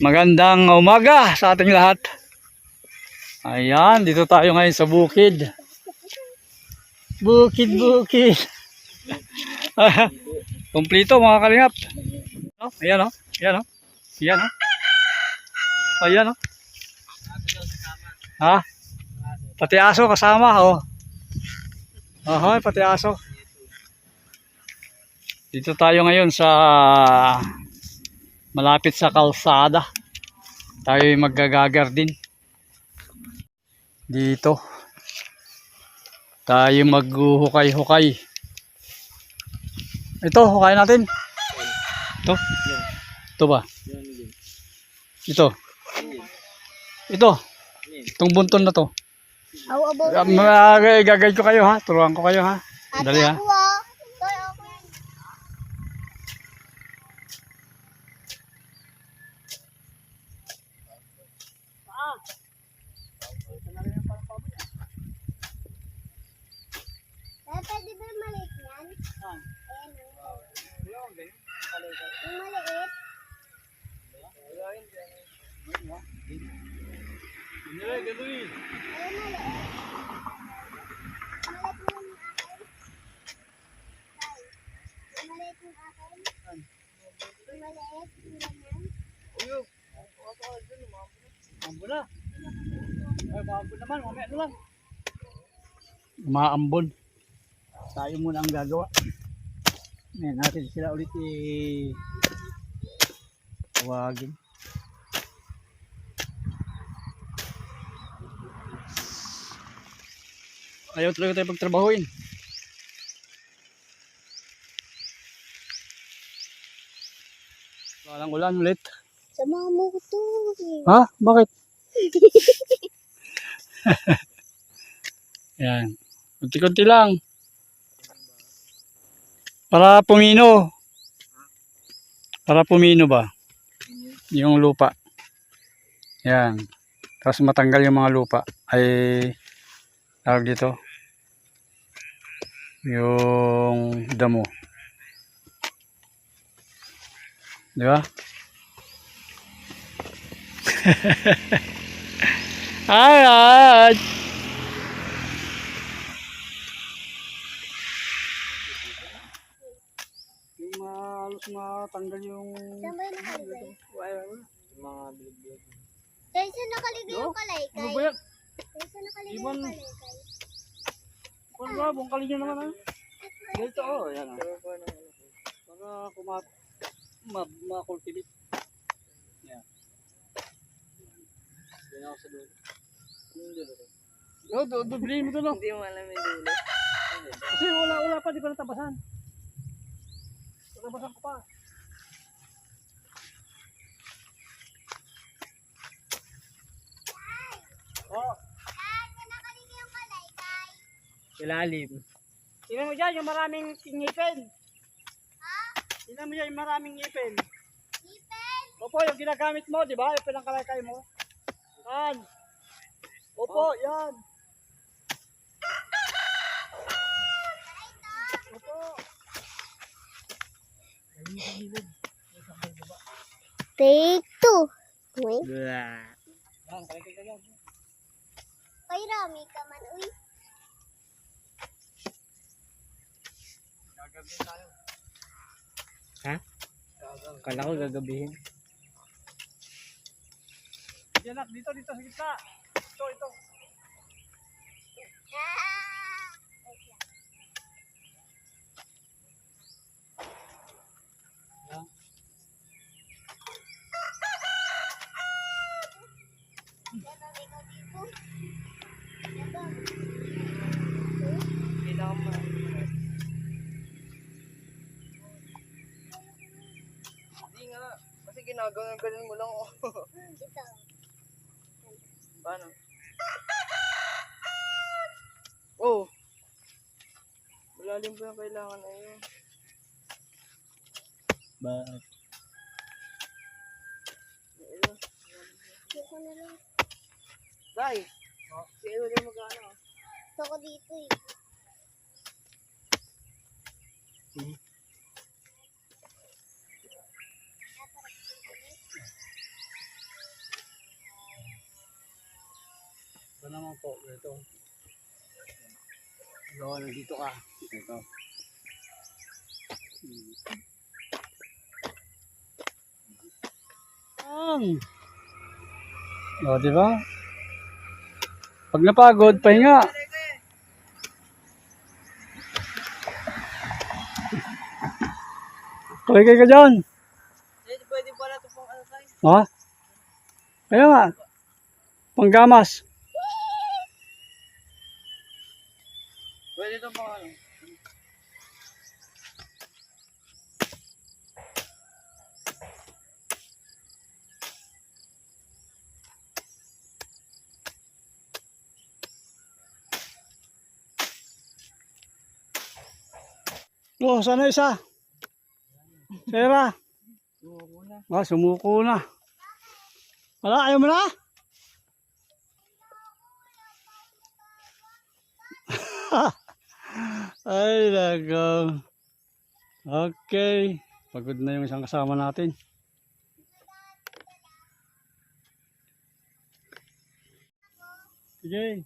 Magandang umaga sa ating lahat. Ayan, dito tayo ngayon sa bukid. Bukid, bukid. Kumplito mga kalingap. Oh, ayan oh, ayan oh. Ayan oh. Ayan oh. Ha? Pati aso kasama oh. Ahoy, pati aso. Dito tayo ngayon sa malapit sa kalsada. Tayo maggagagar din. Dito. Tayo maghuhukay-hukay. Ito, hukay natin. Ito. Ito ba? Ito. Ito. Itong bunton na to. Ah, gagawin ko kayo ha. Turuan ko kayo ha. Dali ha. ako ah? Toy, ako yan. Eh, pwede ba yung maliit yan? Ayan, oh. Yung maliit? Ayun, maliit. Maliit mo yung akin. Tay, yung maliit yung akin. Yung maliit, yung ganyan. Ambon na. Ay, maambon. Tayo muna ang gagawa. Ngayon natin sila ulit i tawagin. Ayaw talaga tayo pagtrabahuin. Walang ulan ulit. Sama mo to. Ha? Bakit? Yan. Kunti-kunti lang. Para pumino. Para pumino ba? Yung lupa. Yan. Tapos matanggal yung mga lupa. Ay, tawag dito. Yung damo. Di ba? Alright. Yung halos matanggal yung Saan ba yung nakalagay? mga bilog-bilog. Tay, saan nakalagay yung Ano kalaykay? ba yan? Saan yung kalaykay? Ano ba? Naman ha? Dito oh, yan ha. Para kumat ma ma-cultivate. Yan. Yan ako sa dulo. Yung dulo. Yo, do dublihin mo to no. Hindi mo alam yung dulo. Kasi wala wala pa di pa natabasan. Natabasan ko pa. Oh? Ilalim. tingnan mo dyan yung maraming ngipin. Tingnan mo yung maraming ngipin. Ipin? Opo, yung ginagamit mo, di ba? Yung pinangkalakay mo. Yan. Opo, yan. Opo. Take two. Wait. Yan, kalakay ka yan. Kay Rami ka man, uy. Gagawin tayo. Kala ko gagabihin. Yan dito, dito sa gitna. Ito, ito. Ah! Yan. Ganon, ikaw dito. Ganon. Hindi na ako ma... Hindi nga. Ganun mo lang. oh. Ito. Paano? Oh! Malalim pa yung kailangan na yun. Bakit? Gusto na lang. Dai! Si Ewa din mag-ano. Gusto ko dito eh. naman po. Ito. Ito, nandito ka. Ito. Hmm. Ang. O, di ba? Pag napagod, pahinga. Kulikay ka dyan. Eh, pwede pala ito pang ano. Ha? Kaya nga. Panggamas. Pwede ito pang ano. Oh, sana isa. Sera. Oo na. Ah, sumuko na. Wala, ayaw mo na? Ay, nagaw. Okay. Pagod na yung isang kasama natin. Sige.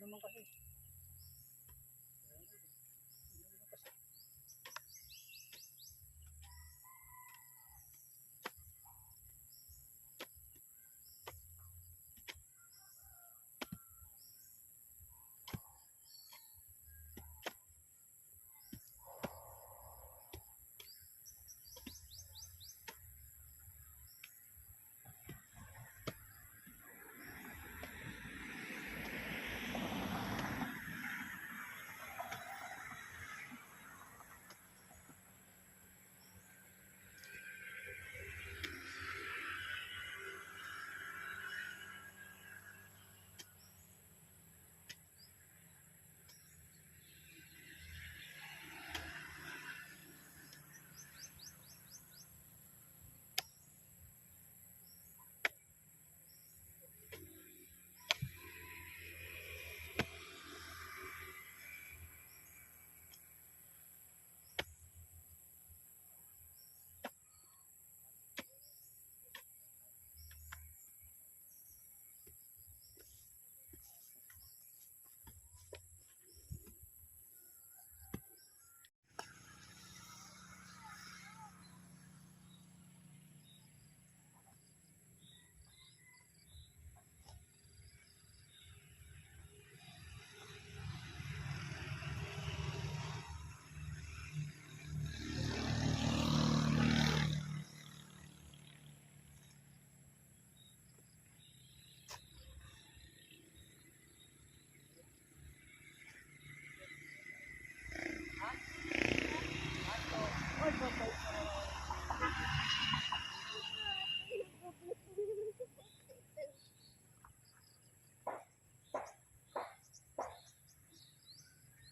Naman kasi.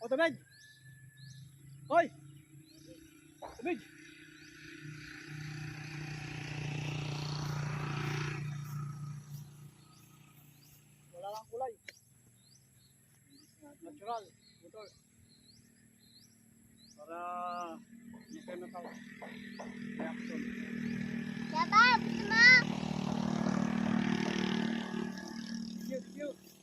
O, tabig! Hoy! Tabig! Wala lang kulay. Natural. Motor. Para hindi chemical reaction. Shabab, gusto mo? Cute, cute.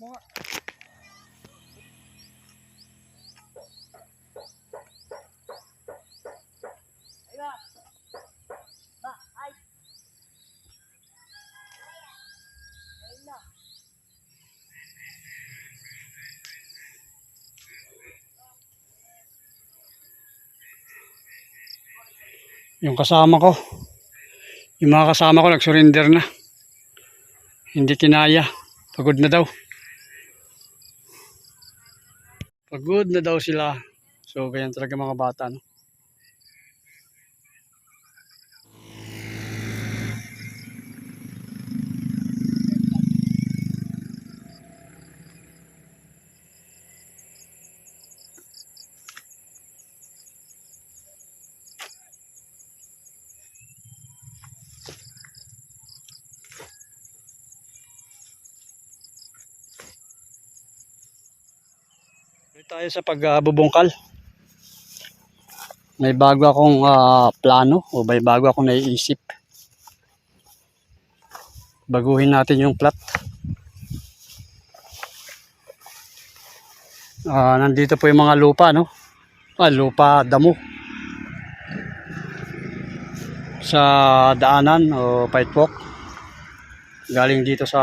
Mo nga. Yung kasama ko, yung mga kasama ko nag-surrender na. Hindi kinaya. Pagod na daw. Pagod na daw sila. So, ganyan talaga mga bata, no? Tayo sa pagbubungkal. May bago akong ah, plano o may bago akong naiisip. Baguhin natin yung plot. Ah, nandito po yung mga lupa, no? Ah, lupa damo. Sa daanan o sidewalk. Galing dito sa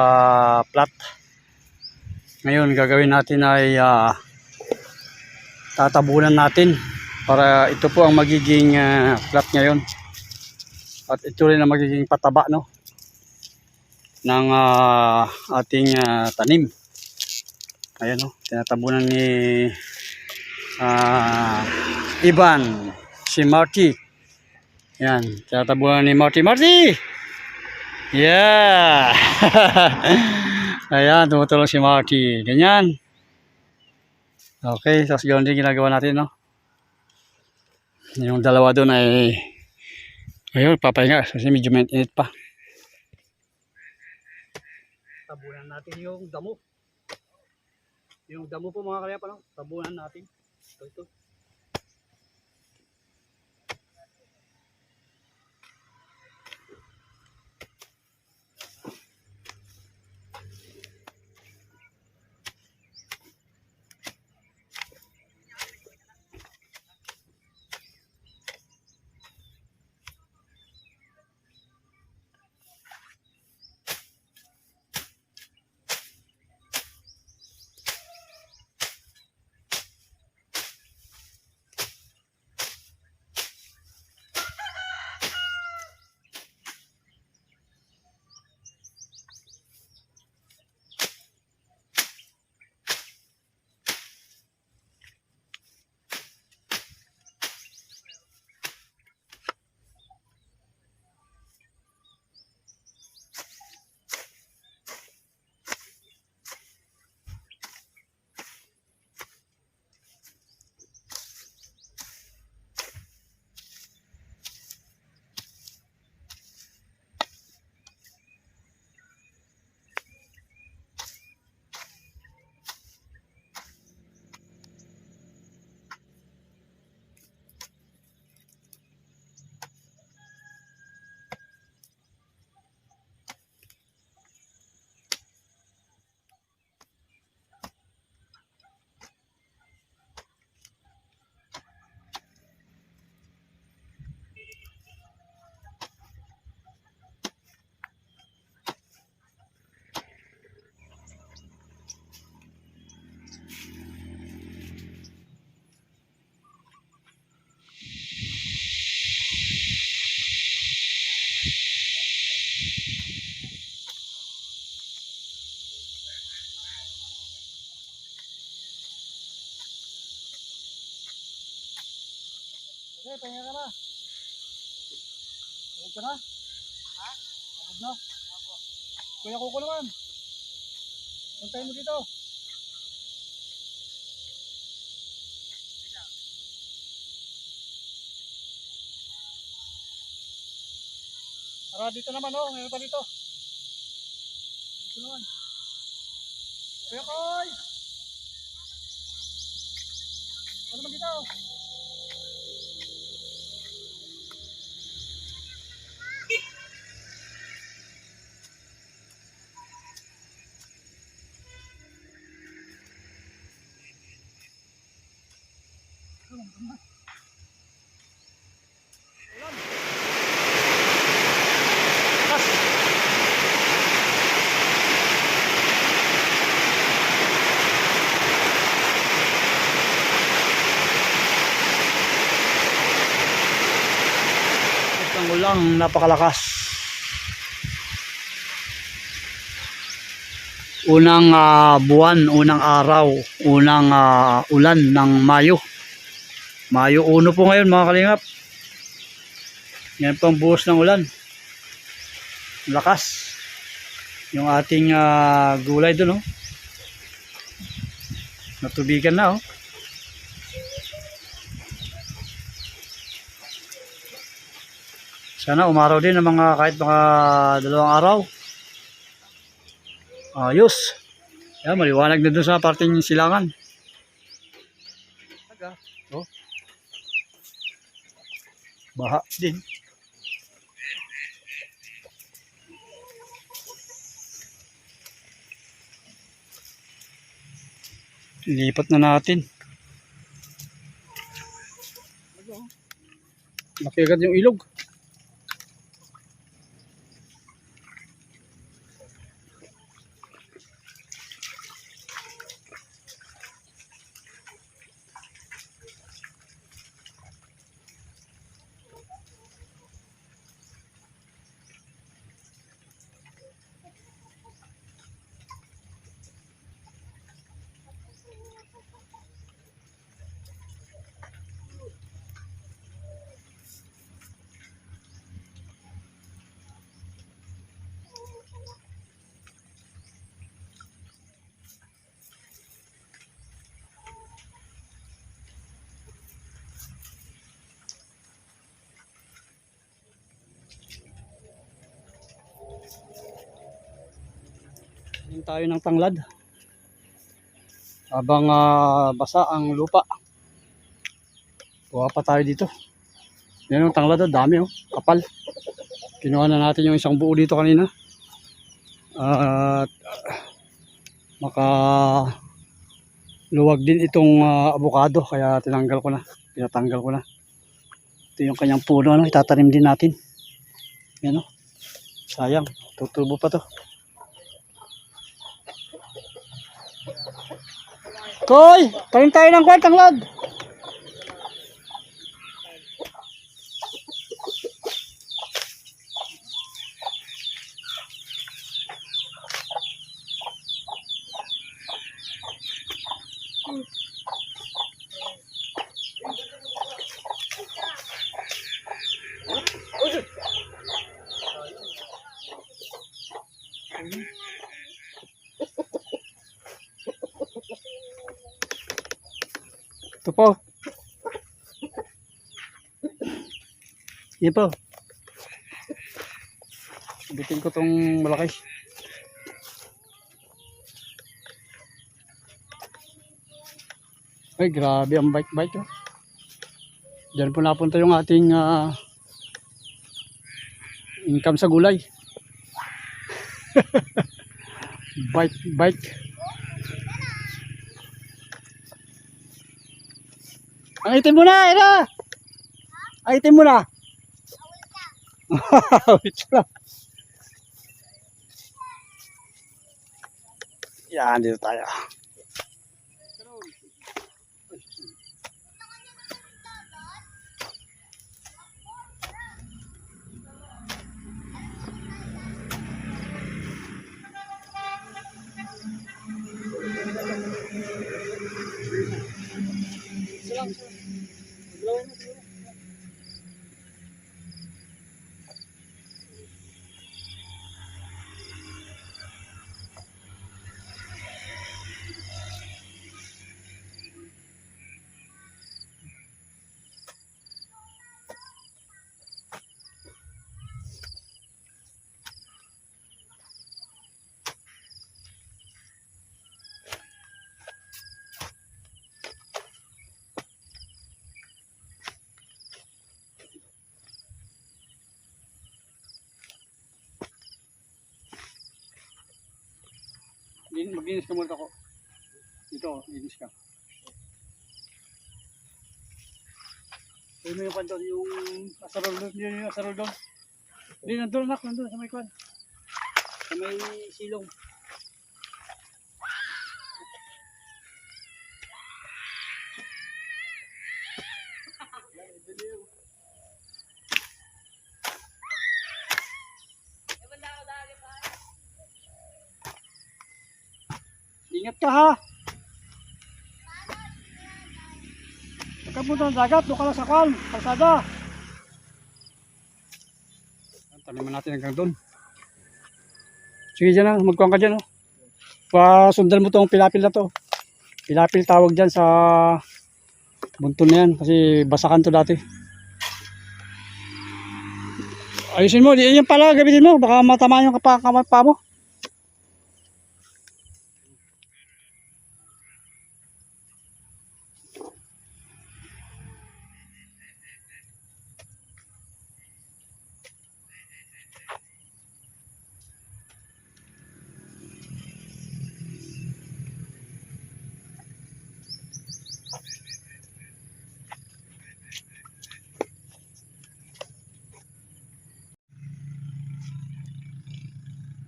plot. Ngayon, gagawin natin ay ah, tatabunan natin para ito po ang magiging ah, flat ngayon. At ito rin ang magiging pataba no? Ng ah, ating ah, tanim. Ayan no? Tinatabunan ni ah, Ivan. Si Marty. Yan tinatabunan ni Marty. Marty! Yeah! Ayan tumutulong si Marty. Ganyan Okay, tapos ganoon din ginagawa natin, no? Yung dalawa doon ay ayun, papahinga kasi medyo mainit pa. Tabunan natin yung damo. Yung damo po mga kaya no? Tabunan natin. Ito, ito. Okay, pahinga ka na. Pagod ka na? Ha? Pagod na? Kuya Kuko naman. Puntayin mo dito. Tara dito naman oh, meron pa dito. Dito naman. Kuya Koy! Ano naman dito? Ulang napakalakas. Unang ah, buwan, unang araw, unang ah, ulan ng Mayo. Mayo 1 po ngayon mga kalingap. Yan po ang buhos ng ulan. Lakas. Yung ating ah, gulay doon, oh. Natubigan na, oh. Sana umaraw din ng mga kahit mga dalawang araw. Ayos. Yan, maliwanag na doon sa parting silangan. Oh. Baha din. Lipat na natin. Laki agad yung ilog. Tingin tayo ng tanglad. Habang ah, basa ang lupa. Kuha pa tayo dito. Yan ang tanglad, dami oh, kapal. Kinuha na natin yung isang buo dito kanina. At maka luwag din itong ah, abukado kaya tinanggal ko na. Pinatanggal ko na. Ito yung kanyang puno, ano, itatanim din natin. Yan oh. Sayang, tutubo pa to. Koy, tanim tayo ng kwentang lad. Ito po. Yan po. Bitin ko tong malaki. Ay, grabe ang bike-bike. Oh. Diyan po napunta yung ating ah, income sa gulay. bike, Ang itim mo na, Ira! Ang itim mo na. Wait lang. Yan, dito tayo. Maglinis ka muna ako. Dito, linis ka. Yun mo yung kwan doon, yung asarol doon, yun yung asarol doon. Hindi, nandun anak, nandun sa may kwan. Sa may silong. Ka ha! Huwag punta ng dagat, doon ka lang sa kwan, kalsada. Taniman natin hanggang doon. Sige dyan na, magkuhan ka dyan. Oh. Pasundan mo tong pilapil na to. Pilapil tawag dyan sa bunton na kasi basakan to dati. Ayusin mo, yan pala gamitin mo, baka matamaan yung kapa, kamay pa mo.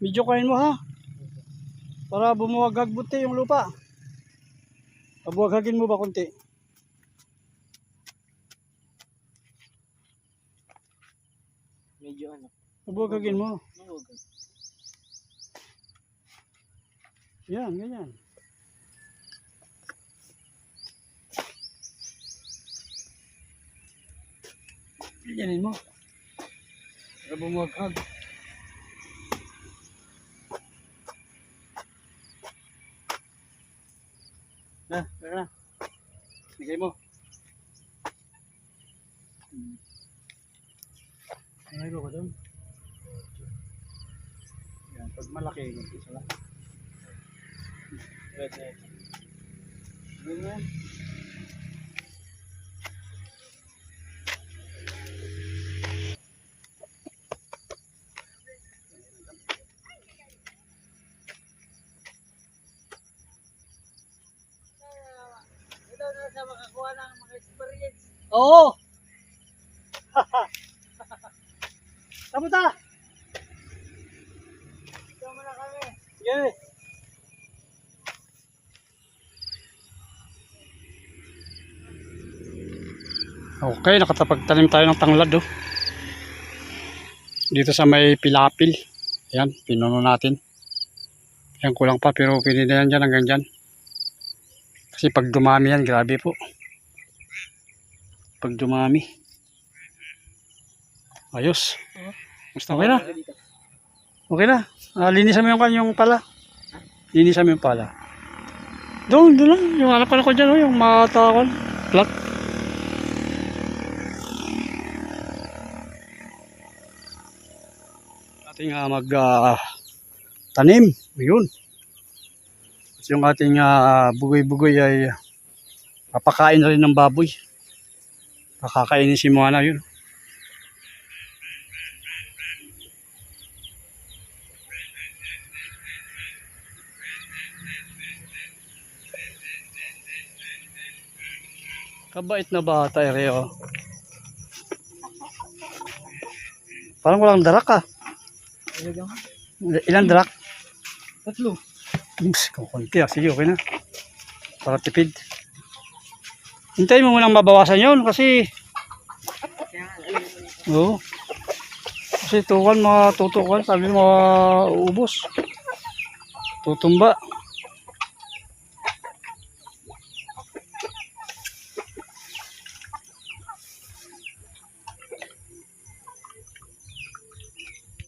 Medyo kain mo ha. Para bumuwagag buti yung lupa. Pabuwagagin mo ba konti? Medyo ano. Pabuwagagin mo. Mahugan. Yan, ganyan. Ganyanin mo. Para bumuwagag. Na, tara na. Bigay mo. Ko ba doon? Yan, pag malaki, isa lang. Red na Ganyan. Ito na sa makakuha ng mga experience. Oo! Kamusta? Ito mo na kami. Sige. Okay, nakatapagtanim tayo ng tanglad oh. Dito sa may pilapil. Ayan, pinuno natin. Ayan, kulang pa pero pwede na yan dyan hanggang dyan. Kasi pag dumami yan, grabe po. Pag dumami. Ayos. Gusto okay na? Okay na. Ah, linisan mo yung kanyang pala. Linisan mo yung pala. Doon, doon lang. Yung anak ko dyan, oh, yung matakon. Plat. Ating uh, mag ah, tanim. Yun. At yung ating ah, bugoy-bugoy ay papakain na rin ng baboy. Pakakainin si Moana yun. Kabait na bata, Reo. Parang walang darak ah. Ilan darak? tatlo. Ups, kukunti ah. Sige, okay na. Para tipid. Hintayin mo munang mabawasan yon kasi. Oo. Kasi tukan mga tutukan, sabi mga ubos. Tutumba.